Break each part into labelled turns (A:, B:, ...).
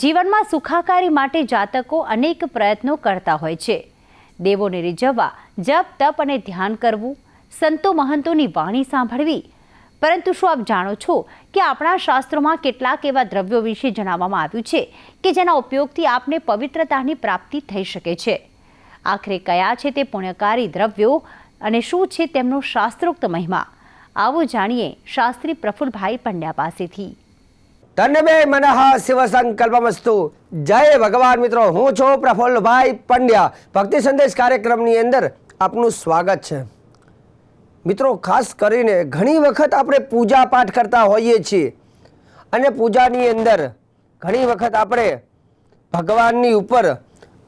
A: જીવનમાં સુખાકારી માટે જાતકો અનેક પ્રયત્નો કરતા હોય છે. દેવોને રીઝવવા, જપ, તપ અને ધ્યાન કરવું, સંતો મહંતોની વાણી સાંભળવી. પરંતુ શું આપ જાણો છો કે આપણા શાસ્ત્રોમાં કેટલાક એવા દ્રવ્યો વિશે જણાવવામાં આવ્યું છે કે જેના ઉપયોગથી આપને પવિત્રતાની પ્રાપ્તિ થઈ શકે છે? આખરે કયા છે તે પુણ્યકારી દ્રવ્યો અને શું છે તેમનો શાસ્ત્રોક્ત મહિમા? આવો જાણીએ શાસ્ત્રી પ્રફુલભાઈ પંડ્યા પાસેથી.
B: તન્મે મનઃ શિવ સંકલ્પમસ્તુ. જય ભગવાન મિત્રો, હું છું પ્રફુલ્લભાઈ પંડ્યા. ભક્તિ સંદેશ કાર્યક્રમની અંદર આપનું સ્વાગત છે. મિત્રો, ખાસ કરીને ઘણી વખત આપણે પૂજા પાઠ કરતા હોઈએ છીએ. અને પૂજાની અંદર ઘણી વખત આપણે ભગવાનની ઉપર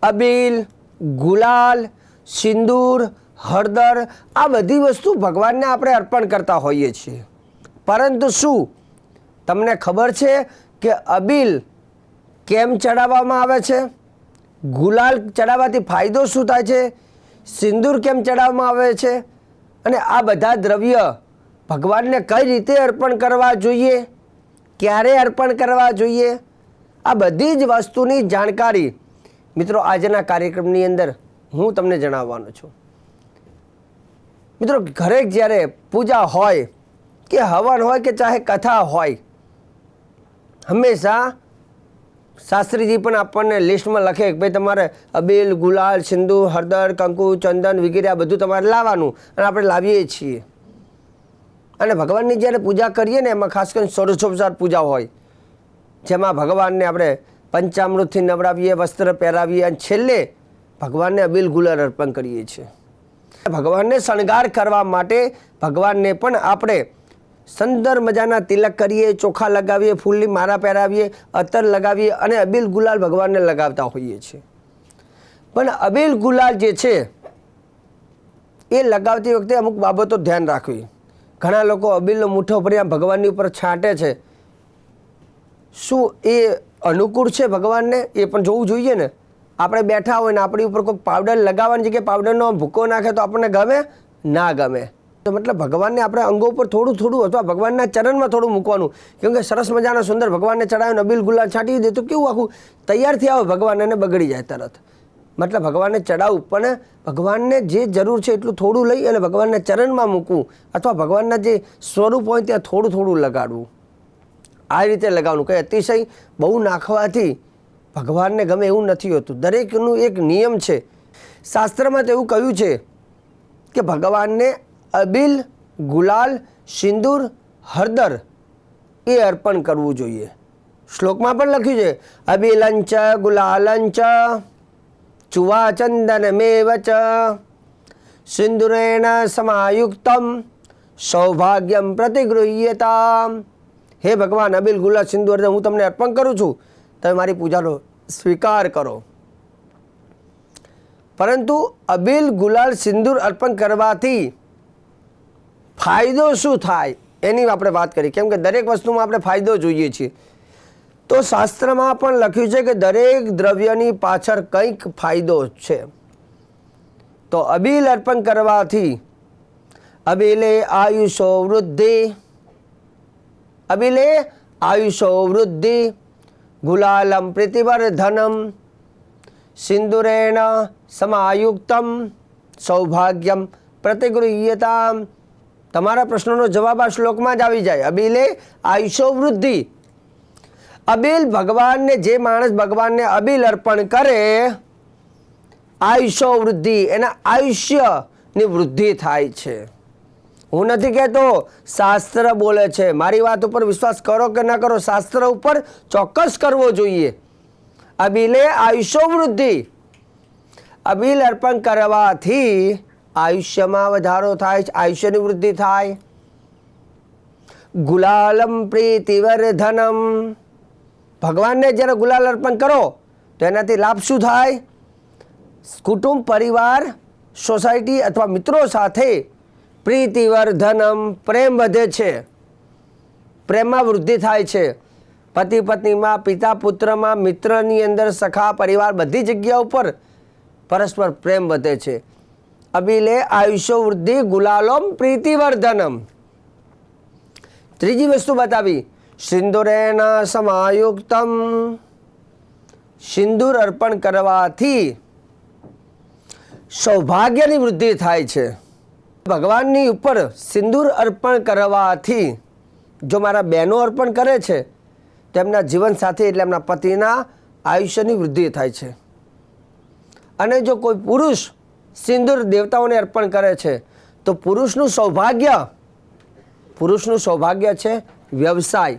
B: અબીલ, ગુલાલ, સિંદૂર, હળદર આ બધી વસ્તુ ભગવાનને આપણે અર્પણ કરતા હોઈએ છીએ. પરંતુ શું? તમને ખબર છે કે અબીલ કેમ ચડાવવામાં આવે છે? ગુલાલ ચડાવવાથી ફાયદો શું થાય છે? સિંદૂર કેમ ચડાવવામાં આવે છે? અને આ બધા દ્રવ્ય ભગવાનને કઈ રીતે અર્પણ કરવા જોઈએ? ક્યારે અર્પણ કરવા જોઈએ? આ બધી જ વસ્તુની જાણકારી મિત્રો આજના કાર્યક્રમની અંદર હું તમને જણાવવાનો છું. મિત્રો ઘરે જ્યારે પૂજા હોય કે હવન હોય કે ચાહે કથા હોય હંમેશા શાસ્ત્રીજી પણ આપણને લિસ્ટમાં લખે કે ભાઈ તમારે અબીલ, ગુલાલ, સિંધુ હળદર કંકુ, ચંદન, વગેરે આ બધું તમારે લાવવાનું અને આપણે લાવીએ છીએ. અને ભગવાનની જ્યારે પૂજા કરીએ ને એમાં ખાસ કરીને ષોડશોપચાર પૂજા હોય, જેમાં ભગવાનને આપણે પંચામૃતથી નવડાવીએ, વસ્ત્ર પહેરાવીએ અને છેલ્લે ભગવાનને અબીલ, ગુલાલ અર્પણ કરીએ છીએ. ભગવાનને શણગાર કરવા માટે ભગવાનને પણ આપણે સુંદર મજાના તિલક કરીએ, ચોખા લગાવીએ, ફૂલની માળા પહેરાવીએ અત્તર લગાવીએ અને અબીલ ગુલાલ ભગવાનને લગાવતા હોઈએ છીએ. પણ અબીલ ગુલાલ જે છે, એ લગાવતી વખતે અમુક બાબતો ધ્યાન રાખવી. ઘણા લોકો અબીલનો મુઠ્ઠો ભરી ભગવાનની ઉપર છાંટે છે. શું એ અનુકૂળ છે ભગવાનને? એ પણ જોવું જોઈએ ને. આપણે બેઠા હોય ને આપણી ઉપર કોઈ પાવડર લગાવવાની જગ્યાએ પાવડરનો ભૂકો નાખે તો આપણને ગમે? ના ગમે. તો મતલબ ભગવાનને આપણે અંગો ઉપર થોડું થોડું અથવા ભગવાનના ચરણમાં થોડું મૂકવાનું. કેમ કે સરસ મજાના સુંદર ભગવાનને ચડાવીને અબીલ ગુલાલ છાંટી દે તો કેવું આખું તૈયારથી આવે ભગવાન અને બગડી જાય તરત. મતલબ ભગવાનને ચડાવવું પણ ભગવાનને જે જરૂર છે એટલું થોડું લઈ અને ભગવાનના ચરણમાં મૂકવું અથવા ભગવાનના જે સ્વરૂપ હોય ત્યાં થોડું થોડું લગાડવું. આ રીતે લગાવવાનું. કંઈ અતિશય બહુ નાખવાથી ભગવાનને ગમે એવું નથી હોતું. દરેકનું એક નિયમ છે. શાસ્ત્રમાં તો એવું કહ્યું છે કે ભગવાનને અબીલ, ગુલાલ, સિંદૂર હળદર એ અર્પણ કરવું જોઈએ. શ્લોકમાં પણ લખ્યું છે, અબિલંચ, ગુલાલંચ ચુવા ચંદન મેવચ સિંદુરેણ સમાયુક્તમ, સૌભાગ્યમ પ્રતિગૃહ્યતા હે ભગવાન, અબિલ, ગુલાલ, સિંદૂર હું તમને અર્પણ કરું છું. તમે મારી પૂજાનો સ્વીકાર કરો. પરંતુ અબિલ, ગુલાલ, સિંદૂર અર્પણ કરવાથી ફાયદો શું થાય? એની આપણે વાત કરી. કેમ કે દરેક વસ્તુમાં આપણે ફાયદો જોઈએ છીએ. તો શાસ્ત્રમાં પણ લખ્યું છે કે દરેક દ્રવ્યની પાછળ કંઈક ફાયદો છે. તો અબીલ અર્પણ કરવાથી અબીલે આયુષો વૃદ્ધિ. અબીલે આયુષો વૃદ્ધિ. ગુલાલમ પ્રીતિવર્ધનમ. સિંદુરેણ સમાયુક્તમ. સૌભાગ્યમ પ્રતિગૃહ્યતા તમારા પ્રશ્નોનો જવાબ આ શ્લોકમાં જ આવી જાય. અબિલે આયુષો વૃદ્ધિ અબિલ ભગવાનને, જે માણસ ભગવાનને અબિલ અર્પણ કરે આયુષો વૃદ્ધિ એના આયુષ્યની વૃદ્ધિ થાય છે. હું નથી કહેતો, શાસ્ત્ર બોલે છે. મારી વાત ઉપર વિશ્વાસ કરો કે ના કરો, શાસ્ત્ર ઉપર ચોક્કસ કરવો જોઈએ. અબિલે આયુષો વૃદ્ધિ અબિલ અર્પણ કરવાથી આયુષ્યમાં વધારો થાય છે, આયુષ્યની વૃદ્ધિ થાય. ગુલાલમ પ્રીતિવર્ધનમ. ભગવાનને જ્યારે ગુલાલ અર્પણ કરો, તો એનાથી લાભ શું થાય? કુટુંબ, પરિવાર, સોસાયટી અથવા મિત્રો સાથે પ્રીતિવર્ધનમ, પ્રેમ વધે છે. પ્રેમમાં વૃદ્ધિ થાય છે. પતિ પત્નીમાં, પિતા પુત્રમાં, મિત્રની અંદર, સખા, પરિવાર બધી જગ્યા ઉપર પરસ્પર પ્રેમ વધે છે. અબિલે આયુષ્ય વૃદ્ધિ ગુલાલોમ, પ્રીતિવર્ધનમ. ત્રીજી વસ્તુ બતાવી. સિંદુરેન સમાયુક્તમ. સિંદૂર અર્પણ કરવાથી સૌભાગ્યની વૃદ્ધિ થાય છે. ભગવાનની ઉપર સિંદૂર અર્પણ કરવાથી જો મારા બહેનો અર્પણ કરે છે તેમના જીવનસાથી એટલે એમના પતિના આયુષ્યની વૃદ્ધિ થાય છે. અને જો કોઈ પુરુષ સિંદૂર દેવતાઓને અર્પણ કરે છે. તો પુરુષનું સૌભાગ્ય પુરુષનું સૌભાગ્ય છે વ્યવસાય,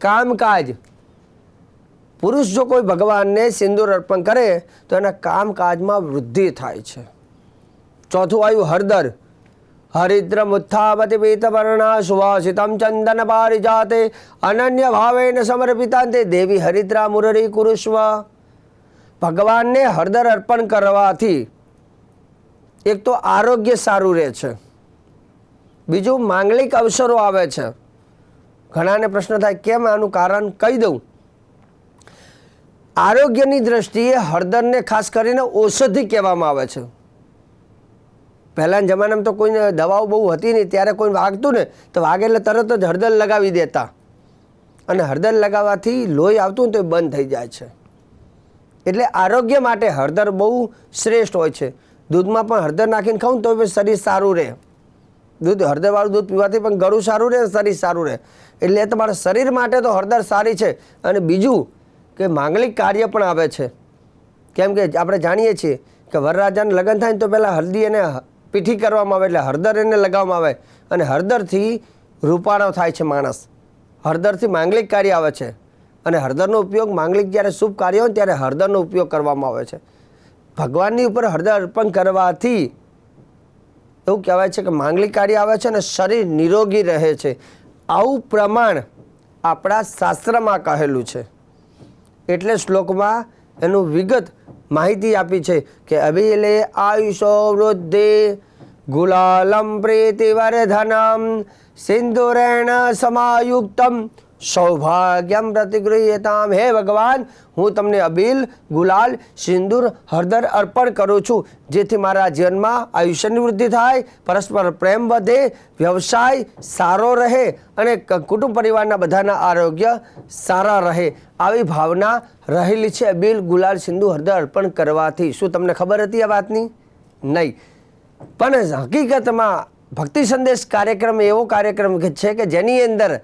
B: કામકાજ. પુરુષ જો કોઈ ભગવાનને સિંદૂર અર્પણ કરે, તો એના કામકાજમાં વૃદ્ધિ થાય છે. ચોથું આવ્યું હળદર હરિદ્ર મુથાપતિ પીતવર્ણા સુવાસિતમ ચંદન પારિજાતે અનન્ય ભાવેન સમર્પિતાંતે દેવી હરિદ્રા મુરરી કુરુષ્વ. ભગવાનને હરદર અર્પણ કરવાથી એક તો આરોગ્ય સારું રહે છે. બીજું માંગલિક અવસરો આવે છે. ઘણાને પ્રશ્ન થાય કેમ આનું કારણ કહી દઉં. આરોગ્યની દ્રષ્ટિએ હળદરને ખાસ કરીને ઔષધિ કહેવામાં આવે છે. પહેલાંના જમાનામાં તો કોઈને દવાઓ બહુ હતી નહીં, ત્યારે કોઈ વાગતું ને, તો વાગે એટલે તરત જ હળદર લગાવી દેતા. અને હળદર લગાવવાથી લોહી આવતું ને તો બંધ થઈ જાય છે. એટલે આરોગ્ય માટે હળદર બહુ શ્રેષ્ઠ હોય છે. દૂધમાં પણ હળદર નાખીને ખાઉં તો શરીર સારું રહે. દૂધ હળદરવાળું દૂધ પીવાથી પણ ગળું સારું રહે શરીર સારું રહે. એટલે તમારા શરીર માટે તો હળદર સારી છે. અને બીજું કે માંગલિક કાર્ય પણ આવે છે. કેમ કે આપણે જાણીએ છીએ કે વરરાજાને લગ્ન થાય ને તો પહેલાં હળદી એને પીઠી કરવામાં આવે એટલે હળદર એને લગાવવામાં આવે. અને હળદરથી રૂપાળો થાય છે માણસ. હળદરથી માંગલિક કાર્ય આવે છે. અને હળદરનો ઉપયોગ માંગલિક જ્યારે શુભ કાર્ય હોય ત્યારે હળદરનો ઉપયોગ કરવામાં આવે છે. ભગવાનની ઉપર હૃદય અર્પણ કરવાથી એવું કહેવાય છે કે માંગલિક કાર્ય આવે છે અને શરીર નિરોગી રહે છે. આવું પ્રમાણ આપણા શાસ્ત્રમાં કહેલું છે. એટલે શ્લોકમાં એનું વિગત માહિતી આપી છે કે અભિલે આયુષો વૃદ્ધિ ગુલાલમ પ્રીતિ વર્ધનમ સિંદુરેણ સમાયુક્તમ સૌભાગ્યમ પ્રતિગૃહ્યતામ. હે ભગવાન, હું તમને અબીલ, ગુલાલ, સિંદૂર, હળદર અર્પણ કરું છું, જેથી મારા જીવનમાં આયુષ્યની વૃદ્ધિ થાય, પરસ્પર પ્રેમ વધે, વ્યવસાય સારો રહે અને કુટુંબ પરિવારના બધાના આરોગ્ય સારા રહે. આવી ભાવના રહેલી છે અબીલ, ગુલાલ, સિંદૂર, હળદર અર્પણ કરવાથી. શું તમને ખબર હતી આ વાતની? નહીં. પણ હકીકતમાં ભક્તિ સંદેશ કાર્યક્રમ એવો કાર્યક્રમ છે કે જેની અંદર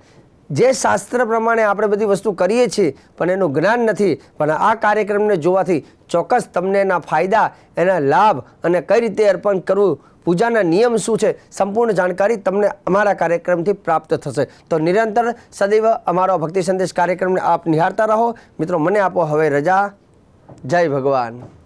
B: જે શાસ્ત્ર પ્રમાણે આપણે બધી વસ્તુ કરીએ છીએ, પણ એનું જ્ઞાન નથી. પણ આ કાર્યક્રમને જોવાથી ચોક્કસ તમને એના ફાયદા, એના લાભ અને કઈ રીતે અર્પણ કરવું, પૂજાના નિયમ શું છે, સંપૂર્ણ જાણકારી તમને અમારા કાર્યક્રમથી પ્રાપ્ત થશે. તો નિરંતર સદૈવ અમારો ભક્તિ સંદેશ કાર્યક્રમને આપ નિહાળતા રહો. મિત્રો, મને આપો હવે રજા. જય ભગવાન.